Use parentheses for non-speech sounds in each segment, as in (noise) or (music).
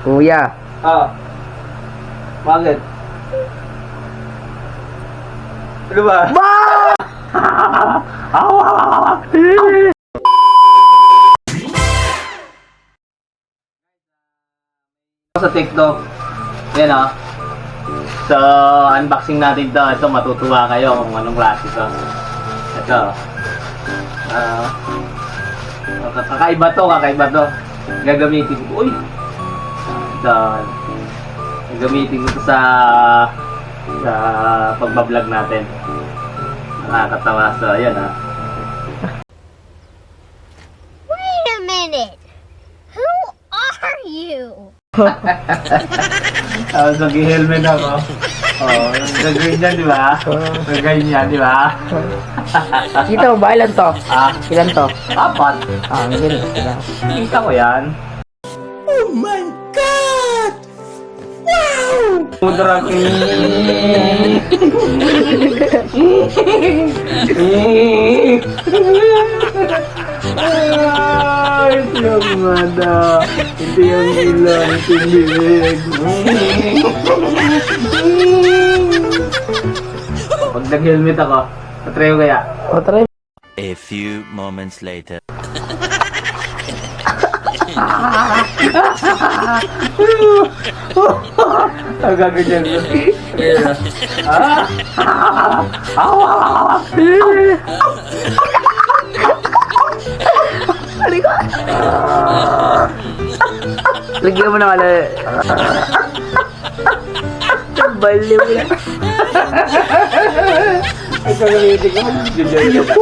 Kuya. Ah. Bakit? Ano ba? Ba! (laughs) sa TikTok. Yan ah. So, unboxing natin to. Ito, matutuwa kayo kung anong klase to. Ito. Ah. Uh, kakaiba to, kakaiba to. Gagamitin ko. Uy! Ito. Gagamitin ko sa sa pagbablog natin. Nakakatawa. So, ayan ah. Wait a minute. Who are you? (laughs) Tapos nag-helmet ako. Oo, oh, ganyan, di ba? Ganyan, di ba? (laughs) Kita mo ba? Ilan to? Ah, Ilan to? apat. Ah. Diba? Kita ko yan. Oh my! Mudra Ay, ito yung mada. Ito yung ilan. Ito yung bibig. Pag nag-helmet ako, patry kaya. O, try. A few moments later. (laughs) Ang gaganyan ko. Ah! Awa! Lagyan mo na wala. Baliw na. Ay, gagamitin ko. Ganyan ka.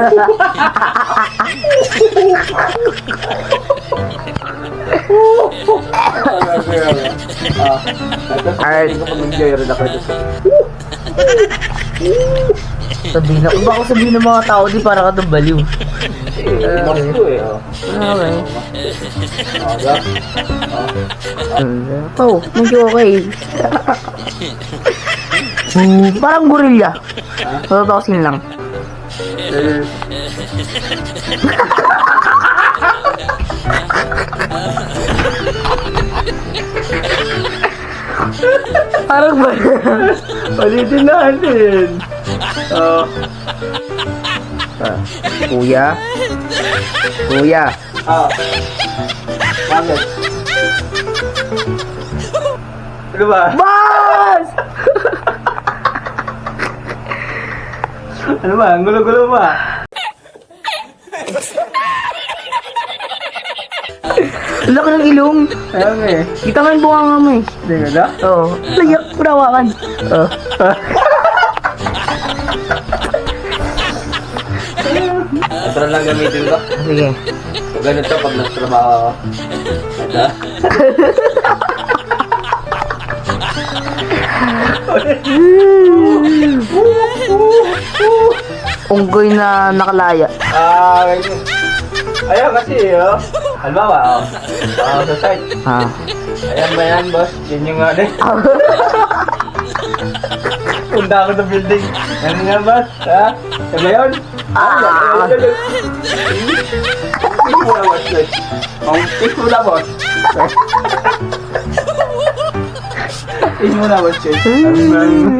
Alright. Ko mag-enjoy rin ako dito. Sabihin na. Baka sabihin ng mga tao, di para ka baliw. Okay. Oh, medyo okay. Hmm, Parang gorilla. Totoosin lang. (laughs) Parang ba? Ulitin natin. Oh. Ah, Kuya? Kuya? Ah. Bakit? Ano ba? Bas! Ano ba? Ang gulo-gulo ba? Laki ng ilong. Nga eh. Kita mo yung bunga mo eh. Hindi ka na? Oo. Layak, purawakan. Oo. Ito lang gamitin ko. Sige. Pag ganito, pag nagtrabaho ako. Ito. Unggoy na nakalaya. Ah, ganyan. Ayaw kasi, oh. Halimbawa, oh. Ah, sa site. Ah. Ayan ba yan, boss? Yan yung ano. (laughs) Punta ako sa building. Ano nga, boss? Ha? Yan ba yun? Ah. Kiss mo na, boss. Oh, kiss mo na, boss. Kiss mo na, boss. Ano?